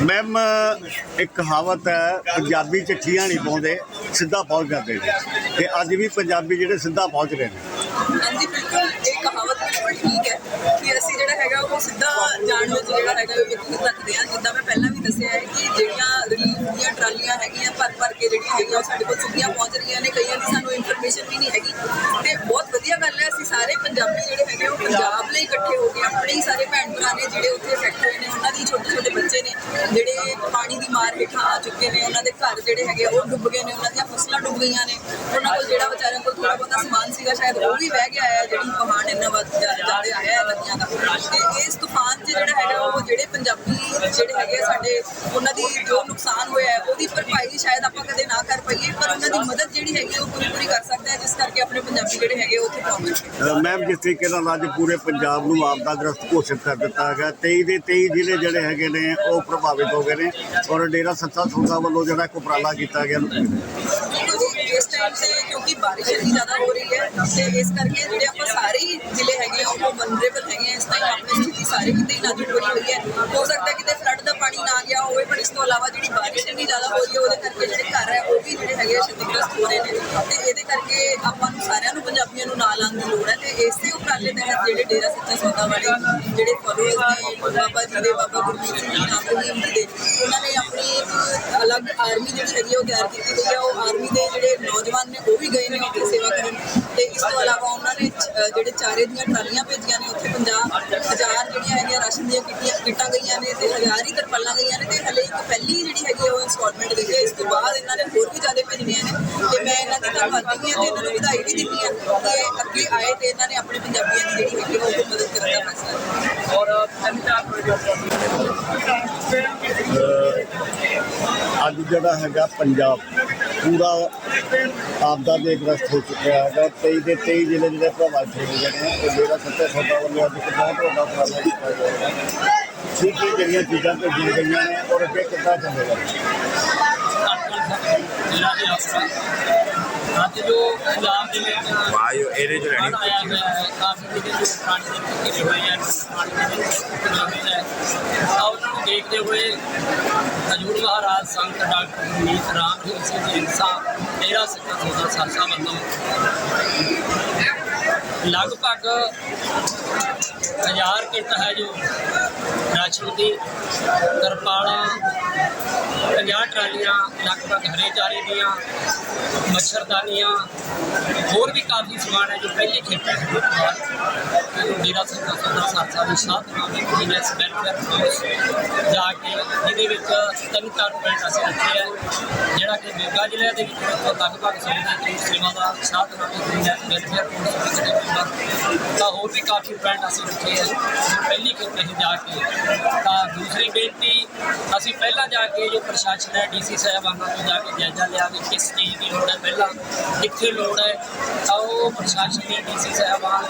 Ma'am ਇੱਕ ਕਹਾਵਤ ਹੈ, ਪੰਜਾਬੀ ਚਿੱਠੀਆਂ ਨਹੀਂ ਪਾਉਂਦੇ, ਸਿੱਧਾ ਪਹੁੰਚ ਜਾਂਦੇ ਨੇ। ਤੇ ਅੱਜ ਵੀ ਪੰਜਾਬੀ ਜਿਹੜੇ ਸਿੱਧਾ ਪਹੁੰਚ ਰਹੇ ਨੇ। ਹਾਂਜੀ, ਬਿਲਕੁਲ। ਇਹ ਕਹਾਵਤ ਬਿਲਕੁਲ ਠੀਕ ਹੈ ਕਿ ਅਸੀਂ ਜਿਹੜਾ ਹੈਗਾ, ਉਹ ਸਿੱਧਾ ਜਾਣ ਵਿੱਚ ਜਿਹੜਾ ਹੈਗਾ ਉਹ ਯਕੀਨ ਰੱਖਦੇ ਹਾਂ। ਜਿੱਦਾਂ ਮੈਂ ਪਹਿਲਾਂ ਵੀ ਦੱਸਿਆ ਹੈ ਕਿ ਜਿਹੜੀਆਂ ਰਿਲੀਫ ਦੀਆਂ ਟਰਾਲੀਆਂ ਹੈਗੀਆਂ, ਭਰ ਭਰ ਕੇ ਜਿਹੜੀਆਂ ਹੈਗੀਆਂ, ਉਹ ਸਾਡੇ ਕੋਲ ਸਿੱਧੀਆਂ ਪਹੁੰਚ ਰਹੀਆਂ ਨੇ। ਕਈਆਂ ਦੀ ਸਾਨੂੰ ਇਨਫੋਰਮੇਸ਼ਨ ਵੀ ਨਹੀਂ ਹੈਗੀ। ਤੇ ਬਹੁਤ ਵਧੀਆ ਗੱਲ ਹੈ, ਅਸੀਂ ਸਾਰੇ ਪੰਜਾਬੀ ਜਿਹੜੇ ਹੈਗੇ, ਉਹ ਪੰਜਾਬ ਲਈ ਇਕੱਠੇ ਹੋ ਕੇ ਆਪਣੇ ਹੀ ਸਾਰੇ ਭੈਣ ਭਰਾ ਨੇ ਜਿਹੜੇ ਉੱਥੇ ਇਫੈਕਟ ਛੋਟੇ ਛੋਟੇ ਬੱਚੇ ਨੇ, ਜਿਹੜੇ ਪਾਣੀ ਦੀ ਮਾਰ ਹੇਠਾਂ ਆ ਚੁੱਕੇ ਨੇ, ਉਹਨਾਂ ਦੇ ਘਰ ਜਿਹੜੇ ਹੈਗੇ ਉਹ ਡੁੱਬ ਗਏ ਨੇ, ਉਹਨਾਂ ਦੀਆਂ ਫਸਲਾਂ ਡੁੱਬ ਗਈਆਂ ਨੇ। ਉਹਨਾਂ ਕੋਲ ਜਿਹੜਾ ਵਿਚਾਰਿਆਂ ਕੋਲ ਥੋੜਾ ਬਹੁਤਾ ਸਮਾਨ ਸੀਗਾ, ਸ਼ਾਇਦ ਉਹ ਵੀ ਵਹਿ ਗਿਆ ਹੈ ਜਿਹੜੀ ਪਹਾੜ ਇੰਨਾ ਵੱਧ ਜ਼ਿਆਦਾ ਆਇਆ ਹੈ ਨਦੀਆਂ ਦਾ। ਤੇ ਇਸ ਤੂਫਾਨ 'ਚ ਜਿਹੜਾ ਹੈਗਾ, ਉਹ ਜਿਹੜੇ ਪੰਜਾਬੀ ਜਿਹੜੇ ਹੈਗੇ ਆ, ਸਾਡੇ, ਉਹਨਾਂ ਮਦਦ ਜਿਹੜੀ ਹੈਗੀ ਉਹ ਪੂਰੀ ਪੂਰੀ ਕਰ ਸਕਦਾ ਹੈ ਜਿਸ ਕਰਕੇ ਆਪਣੇ ਪੰਜਾਬੀ ਜਿਹੜੇ ਹੈਗੇ ਉਹ ਉੱਥੇ ਪਹੁੰਚਣਗੇ ਮੈਮ ਜਿਸ ਤਰੀਕੇ ਨਾਲ ਅੱਜ ਪੂਰੇ ਪੰਜਾਬ ਨੂੰ ਆਪਦਾਗ੍ਰਸਤ ਘੋਸ਼ਿਤ ਕਰ ਦਿੱਤਾ ਹੈਗਾ 23 ਦੇ 23 ਜ਼ਿਲ੍ਹੇ ਜਿਹੜੇ ਹੈਗੇ ਨੇ ਉਹ ਪ੍ਰਭਾਵਿਤ ਹੋ ਗਏ ਨੇ ਔਰ ਡੇਰਾ ਸੱਚਾ ਸੌਦਾ ਵੱਲੋਂ ਜਿਹੜਾ ਇੱਕ ਉਪਰਾਲਾ ਕੀਤਾ ਗਿਆ। ਇਸ ਟਾਈਮ ਤੇ ਕਿਉਂਕਿ ਬਾਰਿਸ਼ ਇੰਨੀ ਜ਼ਿਆਦਾ ਹੋ ਰਹੀ ਹੈ ਤੇ ਇਸ ਕਰਕੇ ਜਿਹੜੇ ਆਪਾਂ ਸਾਰੇ ਜ਼ਿਲ੍ਹੇ ਹੈਗੇ ਉਹ ਵਨਰੇਬਲ ਹੈਗੇ ਇਸ ਟਾਈਮ ਆਪਣੀ ਸਥਿਤੀ ਸਾਰੇ ਕਿਤੇ ਹੀ ਨਾਜ਼ੁਕ ਹੋਈ ਹੋਈ ਹੈ। ਹੋ ਸਕਦਾ ਕਿਤੇ ਫਲੱਡ ਦਾ ਪਾਣੀ ਨਾ ਗਿਆ ਹੋਵੇ ਪਰ ਇਸ ਤੋਂ ਇਲਾਵਾ ਜਿਹੜੀ ਬਾਰਿਸ਼ ਇੰਨੀ ਜ਼ਿਆਦਾ ਹੋ ਰਹੀ ਹੈ ਉਹਦੇ ਕਰਕੇ ਜਿਹੜੇ ਘਰ ਹੈ ਇਹਦੇ ਆਪਾਂ ਨੂੰ ਸਾਰਿਆਂ ਨੂੰ ਪੰਜਾਬੀਆਂ ਨੂੰ ਨਾਲ ਆਉਣ ਦੀ ਲੋੜ ਹੈ ਤੇ ਇਸੇ ਉਪਰਾਲੇ ਤਹਿਤ ਜਿਹੜੇ ਡੇਰਾ ਸੱਚਾ ਸੌਦਾ ਵਾਲੇ, ਜਿਹੜੇ ਫੋਲੋਅਰਸ ਨੇ, ਬਾਬਾ ਜੀ ਦੇ, ਬਾਬਾ ਗੁਰਮੀਤ ਸਿੰਘ ਨਾਮ ਦੇ, ਉਹਨਾਂ ਨੇ ਆਪਣੀ ਇੱਕ ਅਲੱਗ ਆਰਮੀ ਜਿਹੜੀ ਹੈਗੀ ਉਹ ਤਿਆਰ ਕੀਤੀ ਹੋਈ ਹੈ ਉਹ ਆਰਮੀ ਦੇ ਜਿਹੜੇ ਨੌਜਵਾਨ ਨੇ, ਉਹ ਵੀ ਗਏ ਨੇ ਉੱਥੇ ਸੇਵਾ ਕਰਨ। ਤੇ ਇਸ ਤੋਂ ਇਲਾਵਾ ਉਹਨਾਂ ਨੇ ਜਿਹੜੇ ਚਾਰੇ ਦੀਆਂ ਟਰਾਲੀਆਂ ਭੇਜੀਆਂ ਨੇ, ਉੱਥੇ 50 ਹਜ਼ਾਰ ਜਿਹੜੀਆਂ ਹੈਗੀਆਂ ਰਾਸ਼ਨ ਦੀਆਂ ਕਿੱਟੀਆਂ, ਕਿੱਟਾਂ ਗਈਆਂ ਨੇ ਤੇ ਹਜ਼ਾਰ ਹੀ ਤਰਪਾਲਾਂ ਗਈਆਂ ਨੇ ਤੇ ਹਲੇ ਇੱਕ ਪਹਿਲੀ ਜਿਹੜੀ ਹੈਗੀ ਆ ਉਹ ਇੰਸਟਾਲਮੈਂਟ ਗਈ ਹੈ ਇਸ ਤੋਂ ਹਾਂ ਤੇ ਇਹਨਾਂ ਨੂੰ ਵਧਾਈ ਵੀ ਦਿੰਦੀ ਹਾਂ ਕਿ ਅੱਗੇ ਆਏ ਤੇ ਇਹਨਾਂ ਨੇ ਆਪਣੇ ਪੰਜਾਬੀਆਂ ਦੀ ਜਿਹੜੀ ਹੈਗੀ ਉਹ ਮਦਦ ਕਰਨ ਦਾ ਫੈਸਲਾ ਔਰ ਅੱਜ ਜਿਹੜਾ ਹੈਗਾ ਪੰਜਾਬ ਪੂਰਾ ਆਪਦਾ ਦੇ ਗ੍ਰਸਤ ਹੋ ਚੁੱਕਿਆ ਹੈਗਾ। 23 ਦੇ 23 ਜ਼ਿਲ੍ਹੇ ਜਿਹੜੇ ਪ੍ਰਭਾਵਿਤ ਹੋ ਗਏ ਨੇ ਤੇ ਡੇਰਾ ਸੱਚਾ ਸੌਦਾ ਵੱਲੋਂ ਅੱਜ ਇੱਕ ਬਹੁਤ ਵੱਡਾ ਉਪਰਾਲਾ ਕੀਤਾ ਗਿਆ। ਹੈ ਕੀ ਕੀ ਜਿਹੜੀਆਂ ਚੀਜ਼ਾਂ ਭੇਜੀਆਂ ਗਈਆਂ ਨੇ ਔਰ ਅੱਗੇ ਕਿੱਦਾਂ ਚੱਲੇਗਾ? ਜ਼ਿਲ੍ਹਾ ਦੇ ਅਫਸਰ ਅੱਜ ਜੋ ਪੰਜਾਬ ਦੇ ਵਿੱਚ ਵਾਯੂ ਇਹਦੇ ਚ ਰਹਿਣੀ ਆਇਆ ਹੈ ਕਾਫੀ ਜਿਹੜੇ ਜੋ ਪਾਣੀ ਦੇ ਵਿੱਚ ਹੋਏ ਹਨ ਪਾਣੀ ਦੇ ਵਿੱਚ ਹੈ ਤਾਂ ਉਹਨਾਂ ਨੂੰ ਦੇਖਦੇ ਹੋਏ ਹਜੂਰ ਮਹਾਰਾਜ ਸੰਤ ਡਾਕਟਰ ਮੀਤ ਰਾਮ ਜੀ ਸਿੰਘ ਜੀ ਸਾਹਿਬ ਡੇਰਾ ਸੱਚਾ ਸੌਦਾ ਸਰਸਾ ਵੱਲੋਂ ਲਗਭਗ ਹਜ਼ਾਰ ਕਿੱਟ ਹੈ ਜੋ ਰਾਸ਼ਨ ਦੀ ਤਰਪਾਲਾਂ 50 ਟਰਾਲੀਆਂ, ਲਗਭਗ ਹਰੇ ਚਾਰੇ ਦੀਆਂ, ਮੱਛਰਦਾਨੀਆਂ, ਹੋਰ ਵੀ ਕਾਫੀ ਸਮਾਨ ਹੈ ਜੋ ਪਹਿਲੀ ਖੇਪ ਹੈ। ਡੇਰਾ ਸੱਚਾ ਸੌਦਾ ਸਰਸਾ ਦੀ ਸਾਥ ਨਾਲ ਬਿਜ਼ਨਸ ਵੈਲਫੇਅਰ ਫੋਰਸ ਜਾ ਕੇ ਇਹਦੇ ਵਿੱਚ ਤਿੰਨ ਚਾਰ ਪੁਆਇੰਟ ਅਸੀਂ ਰੱਖੇ ਹੈ ਜਿਹੜਾ ਕਿ ਮੋਗਾ ਜ਼ਿਲ੍ਹੇ ਦੇ ਵਿੱਚ ਲਗਭਗ ਸੌ ਕਰੀਬ ਸੇਵਾ ਦਾ ਸਾਥ ਨਾਲ ਵੈਲਫੇਅਰ ਫੋਰਸ ਦੇ ਮੈਂਬਰ ਤਾਂ ਹੋਰ ਵੀ ਕਾਫੀ ਪੁਆਇੰਟ ਅਸੀਂ ਰੱਖੇ ਹੈ ਪਹਿਲੀ ਕਿਤੇ ਅਸੀਂ ਜਾ ਕੇ ਤਾਂ ਦੂਸਰੀ ਬੇਨਤੀ, ਅਸੀਂ ਪਹਿਲਾਂ ਜਾ ਕੇ ਜੋ ਪ੍ਰਸ਼ਾਸਨ ਹੈ ਡੀਸੀ ਸਾਹਿਬਾਨਾਂ ਤੋਂ ਜਾ ਕੇ ਜਾਇਜ਼ਾ ਲਿਆ ਕਿ ਕਿਸ ਚੀਜ਼ ਦੀ ਲੋੜ ਹੈ ਪਹਿਲਾਂ, ਕਿੱਥੇ ਲੋੜ ਹੈ। ਤਾਂ ਉਹ ਪ੍ਰਸ਼ਾਸਨ ਦੇ ਡੀਸੀ ਸਾਹਿਬਾਨ,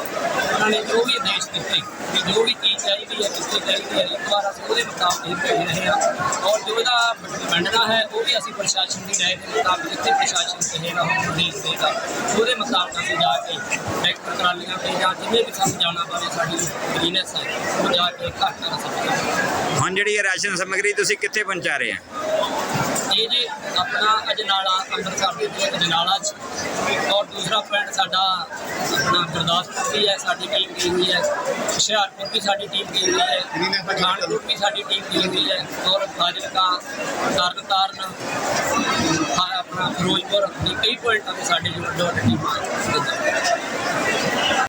ਉਹਨਾਂ ਨੇ ਜੋ ਵੀ ਆਦੇਸ਼ ਦਿੱਤੇ ਕਿ ਜੋ ਵੀ ਚੀਜ਼ ਚਾਹੀਦੀ ਹੈ, ਕਿੱਥੇ ਚਾਹੀਦੀ ਹੈ, ਇੱਕ ਵਾਰ ਅਸੀਂ ਉਹਦੇ ਮੁਤਾਬਕ ਹੀ ਭੇਜ ਰਹੇ ਹਾਂ। ਔਰ ਜੋ ਇਹਦਾ ਵੰਡਣਾ ਹੈ, ਉਹ ਵੀ ਅਸੀਂ ਪ੍ਰਸ਼ਾਸਨ ਦੀ ਰਾਏ ਦੇ ਮੁਤਾਬਕ ਜਿੱਥੇ ਪ੍ਰਸ਼ਾਸਨ ਕਹੇਗਾ ਆਦੇਸ਼ ਦੇਗਾ ਉਹਦੇ ਮੁਤਾਬਕ ਅਸੀਂ ਜਾ ਕੇ ਟਰੈਕਟਰ ਟਰਾਲੀਆਂ ਤੇ ਜਾਂ ਜਿੰਨੇ ਵੀ ਸਾਨੂੰ ਜਾਣਾ ਪਵੇ ਸਾਡੀ ਬਿਜ਼ਨਸ ਹੈ ਉਹ ਜਾ ਕੇ ਘਰ ਕਰ ਸਕਦੇ ਹਾਂ। ਜਿਹੜੀ ਇਹ ਰਾਸ਼ਨ ਸਮੱਗਰੀ ਤੁਸੀਂ ਕਿੱਥੇ ਪਹੁੰਚਾ ਰਹੇ ਆ ਇਹ ਜੀ ਆਪਣਾ ਅਜਨਾਲਾ ਅੰਮ੍ਰਿਤਸਰ ਦੇ ਵਿੱਚ ਅਜਨਾਲਾ ਚ। ਔਰ ਦੂਸਰਾ ਪਿੰਡ ਸਾਡਾ ਆਪਣਾ ਗੁਰਦਾਸਪੁਰ ਵੀ ਹੈ ਸਾਡੀ ਟੀਮ ਗਈ ਹੋਈ ਹੈ। ਹੁਸ਼ਿਆਰਪੁਰ ਵੀ ਸਾਡੀ ਟੀਮ ਗਈ ਹੋਈ ਹੈ। ਪਠਾਨਕੋਟ ਵੀ ਸਾਡੀ ਟੀਮ ਗਈ ਹੋਈ ਹੈ। ਔਰ ਫਾਜ਼ਿਲਕਾ ਤਰਨਤਾਰਨ ਫਿਰੋਜ਼ਪੁਰ ਇਹ ਕਈ ਪੁਆਇੰਟਾਂ ਤੇ ਸਾਡੇ ਜੋ ਦੋ ਟੀਮਾਂ